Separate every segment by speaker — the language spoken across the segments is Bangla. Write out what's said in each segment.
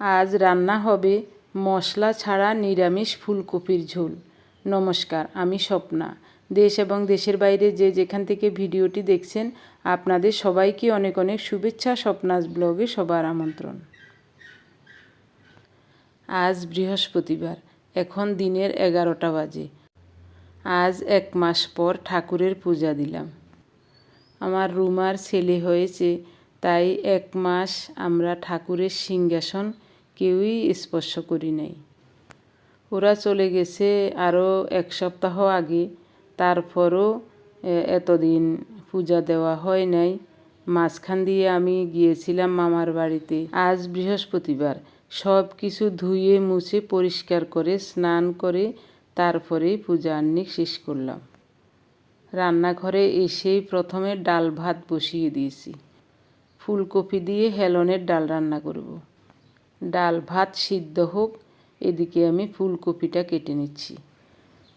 Speaker 1: আজ রান্না হবে মশলা ছাড়া নিরামিষ ফুলকপির ঝোল। নমস্কার, আমি স্বপ্না। দেশ এবং দেশের বাইরে যে যেখান থেকে ভিডিওটি দেখছেন, আপনাদের সবাইকে অনেক অনেক শুভেচ্ছা, স্বপ্নাস ব্লগে সবার আমন্ত্রণ। আজ বৃহস্পতিবার, এখন দিনের এগারোটা বাজে। আজ এক মাস পর ঠাকুরের পূজা দিলাম। আমার রুমার ছেলে হয়েছে তাই এক মাস আমরা ঠাকুরের সিংহাসন কেউই স্পর্শ করি নাই। ওরা চলে গেছে আরও এক সপ্তাহ আগে, তারপরও এতদিন পূজা দেওয়া হয় নাই। মাঝখান দিয়ে আমি গিয়েছিলাম মামার বাড়িতে। আজ বৃহস্পতিবার। সব কিছু ধুয়ে, মুছে, পরিষ্কার করে, স্নান করে, তারপরেই পূজা আহ্নিক শেষ করলাম। রান্নাঘরে এসেই প্রথমে ডাল ভাত বসিয়ে দিয়েছি। ফুলকপি দিয়ে হেলনের ডাল রান্না করব। ডাল ভাত সিদ্ধ হোক, এদিকে আমি ফুলকপিটা কেটে নিচ্ছি।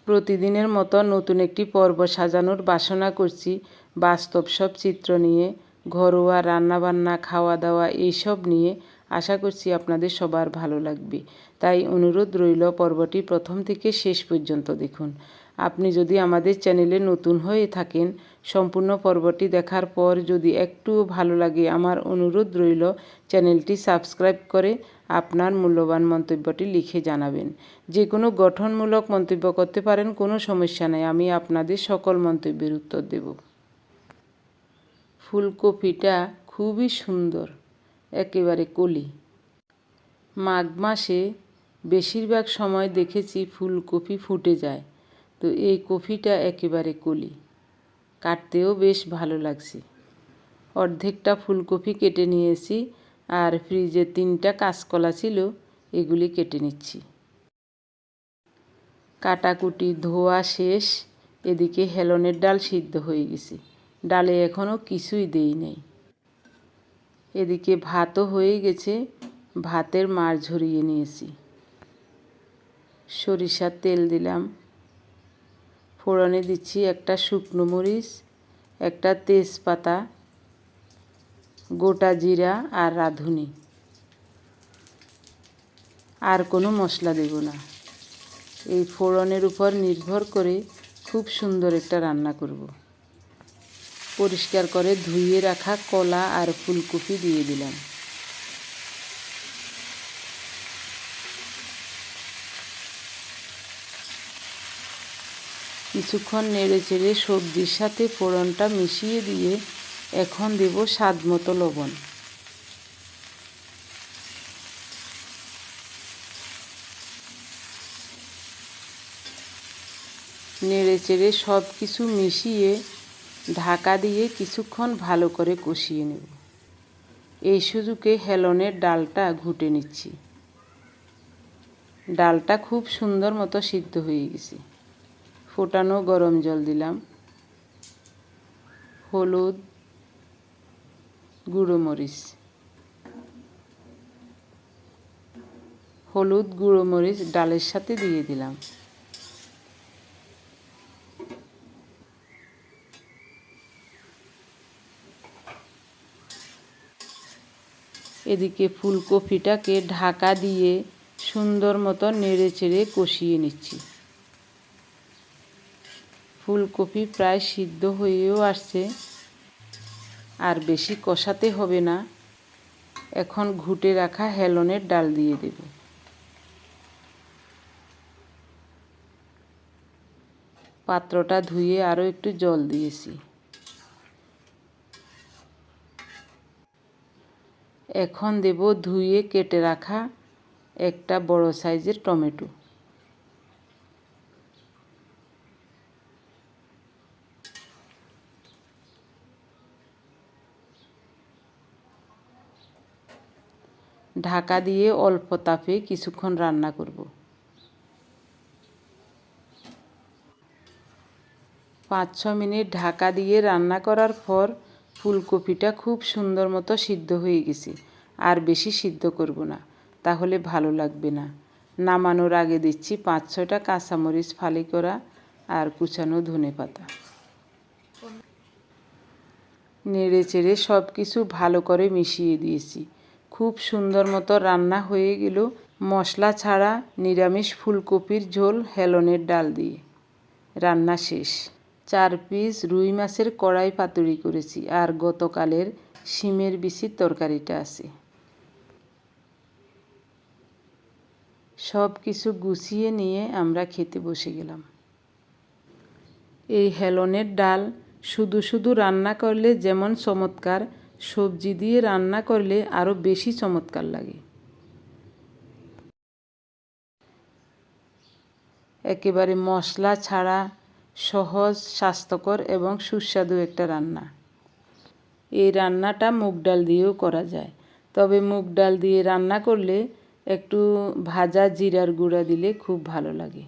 Speaker 1: প্রতিদিনের মতো নতুন একটি পর্ব সাজানোর বাসনা করছি, বাস্তব সব চিত্র নিয়ে, ঘরোয়া রান্নাবান্না খাওয়া দাওয়া এইসব নিয়ে। আশা করছি আপনাদের সবার ভালো লাগবে। তাই অনুরোধ রইল পর্বটি প্রথম থেকে শেষ পর্যন্ত দেখুন। আপনি যদি আমাদের চ্যানেলে নতুন হয়ে থাকেন, সম্পূর্ণ পর্বটি দেখার পর যদি একটু ভালো লাগে, আমার অনুরোধ রইল চ্যানেলটি সাবস্ক্রাইব করে আপনার মূল্যবান মন্তব্যটি লিখে জানাবেন। যে কোনো গঠনমূলক মন্তব্য করতে পারেন, কোনো সমস্যা নেই, আমি আপনাদের সকল মন্তব্যের উত্তর দেব। ফুলকপিটা খুবই সুন্দর, একেবারে কলি। মাঘ মাসে বেশিরভাগ সময় দেখেছি ফুলকপি ফুটে যায়। তো এই কফিটা একেবারে কলি। কাটতেও বেশ ভালো লাগছে। অর্ধেকটা ফুলকপি কেটে নিয়েছি আর ফ্রিজে তিনটা কাঁচকলা ছিল, এগুলি কেটে নিচ্ছি। কাটাকুটি ধোয়া শেষ, এদিকে হেলনের ডাল সিদ্ধ হয়ে গেছে। ডালে এখনও কিছুই দেই নেই। এদিকে ভাতও হয়ে গেছে, ভাতের মার ঝরিয়ে নিয়েছি। সরিষার তেল দিলাম ফোড়নে দিচ্ছি একটা শুকনো মরিচ, একটা তেজপাতা, গোটা জিরা আর রাঁধুনি। আর কোনো মশলা দেব না। এই ফোড়নের উপর নির্ভর করে খুব সুন্দর একটা রান্না করব। পরিষ্কার করে ধুয়ে রাখা কলা আর ফুলকপি দিয়ে দিলাম। কিছুক্ষণ নেড়ে চেড়ে সবজির সাথে ফোড়নটা মিশিয়ে দিয়ে এখন দেব স্বাদ মতো লবণ। নেড়ে চেড়ে সব কিছু মিশিয়ে ঢাকা দিয়ে কিছুক্ষণ ভালো করে কষিয়ে নেব। এই সুযোগে হেলনের ডালটা ঘুটে নিচ্ছি। ডালটা খুব সুন্দর মতো সিদ্ধ হয়ে গেছে। ফোটানো গরম জল দিলাম। হলুদ, গুঁড়ো মরিচ। হলুদ, গুঁড়ো মরিচ ডালের সাথে দিয়ে দিলাম। এদিকে ফুলকপিটাকে ঢাকা দিয়ে সুন্দর মতো নেড়ে চেড়ে কষিয়ে নিচ্ছি। ফুলকপি প্রায় সিদ্ধ হয়েও আসছে। আর বেশি কষাতে হবে না। এখন ঘুটে রাখা হেলনের ডাল দিয়ে দেব। পাত্রটা ধুয়ে আরও একটু জল দিয়েছি। এখন দেব ধুয়ে কেটে রাখা একটা বড় সাইজের টমেটো। ঢাকা দিয়ে অল্প তাপে কিছুক্ষণ রান্না করব। পাঁচ ছ মিনিট ঢাকা দিয়ে রান্না করার পর ফুলকপিটা খুব সুন্দর মতো সিদ্ধ হয়ে গেছে। আর বেশি সিদ্ধ করব না, তাহলে ভালো লাগবে না। নামানোর আগে দিচ্ছি পাঁচ ছটা কাঁচামরিচ ফালি করা আর কুচানো ধনে পাতা। নেড়ে চেড়ে সব কিছু ভালো করে মিশিয়ে দিয়েছি। খুব সুন্দর মতো রান্না হয়ে গেল। মশলা ছাড়া নিরামিষ ফুলকপির ঝোল হেলনের ডাল দিয়ে। রান্না শেষ। চার পিস রুই মাছের কড়াই পাতুরি করেছি আর গতকালের শিমের বিচির তরকারিটা আছে। সব কিছু গুছিয়ে নিয়ে আমরা খেতে বসে গেলাম। এই হেলনের ডাল শুধু শুধু রান্না করলে যেমন চমৎকার সবজি দিয়ে রান্না করলে আরও বেশি চমৎকার লাগে। একেবারে মশলা ছাড়া সহজ, স্বাস্থ্যকর এবং সুস্বাদু একটা রান্না। এই রান্নাটা মুগ ডাল দিয়েও করা যায়। তবে মুগ ডাল দিয়ে রান্না করলে একটু ভাজা জিরার গুঁড়া দিলে খুব ভালো লাগে।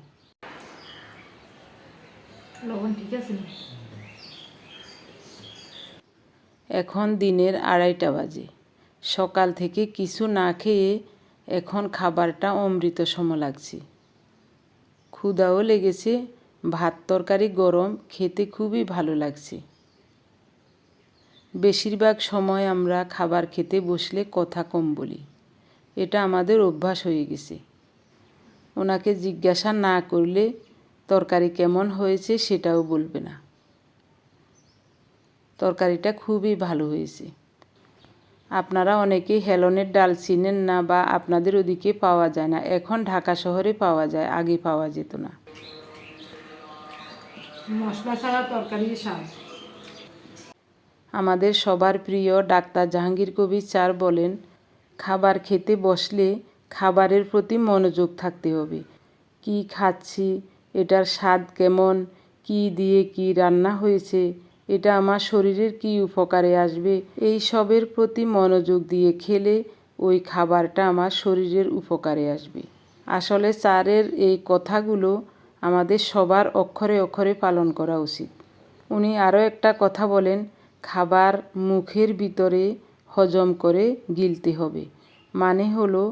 Speaker 2: লবণ ঠিক আছে না?
Speaker 1: এখন দিনের আড়াইটা বাজে। সকাল থেকে কিছু না খেয়ে এখন খাবারটা অমৃত সম লাগছে। ক্ষুদাও লেগেছে, ভাত তরকারি গরম, খেতে খুবই ভালো লাগছে। বেশিরভাগ সময় আমরা খাবার খেতে বসলে কথা কম বলি। এটা আমাদের অভ্যাস হয়ে গেছে। ওনাকে জিজ্ঞাসা না করলে তরকারি কেমন হয়েছে সেটাও বলবে না। তরকারিটা খুবই ভালো হয়েছে। আপনারা অনেকে হেলনের ডাল চিনেন না বা আপনাদের ওদিকে পাওয়া যায় না। এখন ঢাকা শহরে পাওয়া যায় আগে পাওয়া যেত না।
Speaker 2: মশলা ছাড়া তরকারি স্বাদ।
Speaker 1: আমাদের সবার প্রিয় ডাক্তার জাহাঙ্গীর কবির চার বলেন খাবার খেতে বসলে খাবারের প্রতি মনোযোগ থাকতে হবে। কি খাচ্ছি এটার স্বাদ কেমন কি দিয়ে কি রান্না হয়েছে এটা আমার শরীরের কি উপকারে আসবে? এই সবের প্রতি মনোযোগ দিয়ে খেলে ওই খাবারটা আমার শরীরের উপকারে আসবে। আসলে চারের এই কথাগুলো আমাদের সবার অক্ষরে অক্ষরে পালন করা উচিত। উনি আরও একটা কথা বলেন, খাবার মুখের ভিতরে হজম করে গিলতে হবে। মানে হলো,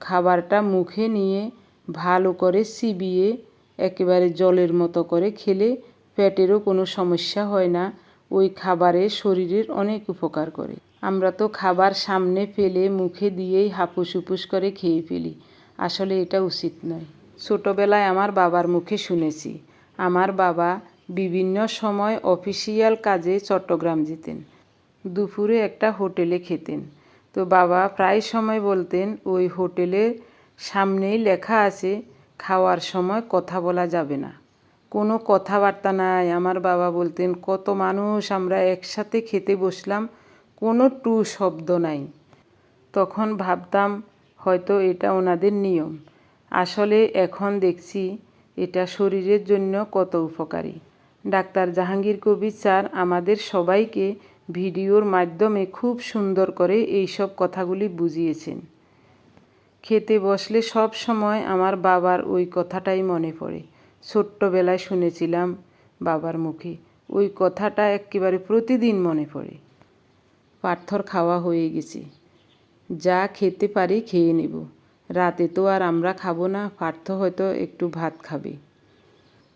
Speaker 1: খাবারটা মুখে নিয়ে ভালো করে চিবিয়ে একেবারে জলের মতো করে খেলে পেটেরও কোনো সমস্যা হয় না। ওই খাবারে শরীরের অনেক উপকার করে। আমরা তো খাবার সামনে ফেলে মুখে দিয়েই হাপুস হুপুস করে খেয়ে ফেলি। আসলে এটা উচিত নয়। ছোটোবেলায় আমার বাবার মুখে শুনেছি। আমার বাবা বিভিন্ন সময় অফিসিয়াল কাজে চট্টগ্রাম যেতেন। দুপুরে একটা হোটেলে খেতেন। তো বাবা প্রায় সময় বলতেন, ওই হোটেলের সামনেই লেখা আছে, খাওয়ার সময় কথা বলা যাবে না। কোনো কথাবার্তা নাই। আমার বাবা বলতেন, কত মানুষ আমরা একসাথে খেতে বসলাম, কোনো টু শব্দ নাই। তখন ভাবতাম, হয়তো এটা ওনাদের নিয়ম। আসলে এখন দেখছি এটা শরীরের জন্য কত উপকারী। ডাক্তার জাহাঙ্গীর কবির স্যার আমাদের সবাইকে ভিডিওর মাধ্যমে খুব সুন্দর করে এইসব কথাগুলি বুঝিয়েছেন। খেতে বসলে সব সময় আমার বাবার ওই কথাটাই মনে পড়ে। ছোট্টবেলায় শুনেছিলাম বাবার মুখে, ওই কথাটা একেবারে প্রতিদিন মনে পড়ে। পাথর খাওয়া হয়ে গেছে। যা খেতে পারি খেয়ে নেব। রাতে তো আর আমরা খাব না, পার্থ হয়তো একটু ভাত খাবে।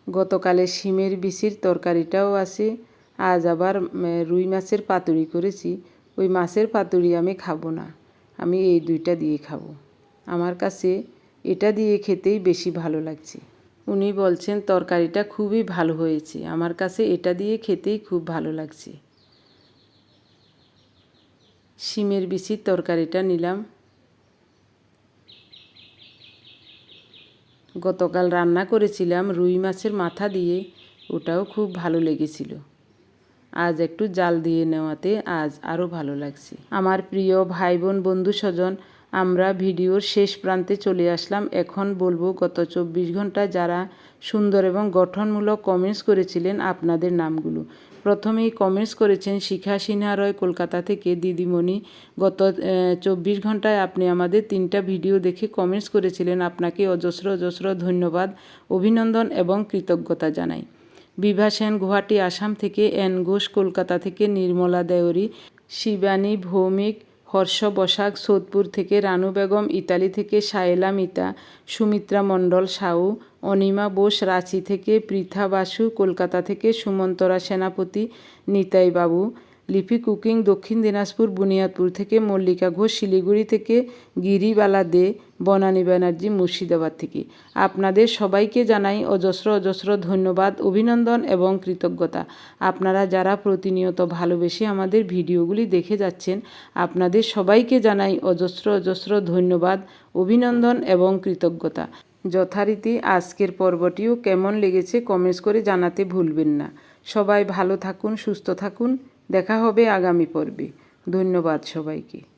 Speaker 1: গতকালে শিমের বিচির তরকারিটাও আছে, আজ আবার রুই মাছের পাতুরি করেছি। ওই মাছের পাতুরি আমি খাব না, আমি এই দুইটা দিয়ে খাব। আমার কাছে এটা দিয়ে খেতেই বেশি ভালো লাগছে। উনি বলছেন, তরকারিটা খুবই ভালো হয়েছে। আমার কাছে এটা দিয়ে খেতেই খুব ভালো লাগছে। শিমের বিচির তরকারিটা নিলাম। গতকাল রান্না করেছিলাম রুই মাছের মাথা দিয়ে। ওটাও খুব ভালো লেগেছিল। আজ একটু জাল দিয়ে নেওয়াতে আজ আরও ভালো লাগছে। আমার প্রিয় ভাই বোন বন্ধু স্বজন আমরা ভিডিওর শেষ প্রান্তে চলে আসলাম। এখন বলব, গত চব্বিশ ঘণ্টা যারা সুন্দর এবং গঠনমূলক কমেন্টস করেছিলেন আপনাদের নামগুলো। প্রথমেই কমেন্টস করেছেন শিখা সিনহা রয় কলকাতা থেকে। দিদিমণি, গত চব্বিশ ঘন্টায় আপনি আমাদের তিনটা ভিডিও দেখে কমেন্টস করেছিলেন। আপনাকে অজস্র অজস্র ধন্যবাদ, অভিনন্দন এবং কৃতজ্ঞতা জানাই। বিভা সেন গুয়াহাটি, আসাম থেকে, এন ঘোষ কলকাতা থেকে, নির্মলা দেওরি, শিবানী ভৌমিক হর্ষ বসাক, সোদপুর থেকে রানু বেগম, ইতালি থেকে সায়েলা মিতা, সুমিত্রা মণ্ডল সাউ, অনিমা বোস, রাঁচি থেকে পৃথা বাসু, কলকাতা থেকে সুমন্তরা সেনাপতি, নিতাই বাবু লিপি কুকিং দক্ষিণ দিনাজপুর বুনিয়াদপুর থেকে মল্লিকা ঘোষ শিলিগুড়ি থেকে গিরিবালা দে, বনানী ব্যানার্জি মুর্শিদাবাদ থেকে। আপনাদের সবাইকে জানাই অজস্র অজস্র ধন্যবাদ, অভিনন্দন এবং কৃতজ্ঞতা। আপনারা যারা প্রতিনিয়ত ভালোবেসে আমাদের ভিডিওগুলি দেখে যাচ্ছেন, আপনাদের সবাইকে জানাই অজস্র অজস্র ধন্যবাদ, অভিনন্দন এবং কৃতজ্ঞতা। যথারীতি আজকের পর্বটিও কেমন লেগেছে কমেন্টস করে জানাতে ভুলবেন না। সবাই ভালো থাকুন, সুস্থ থাকুন। দেখা হবে আগামী পর্বে। ধন্যবাদ সবাইকে।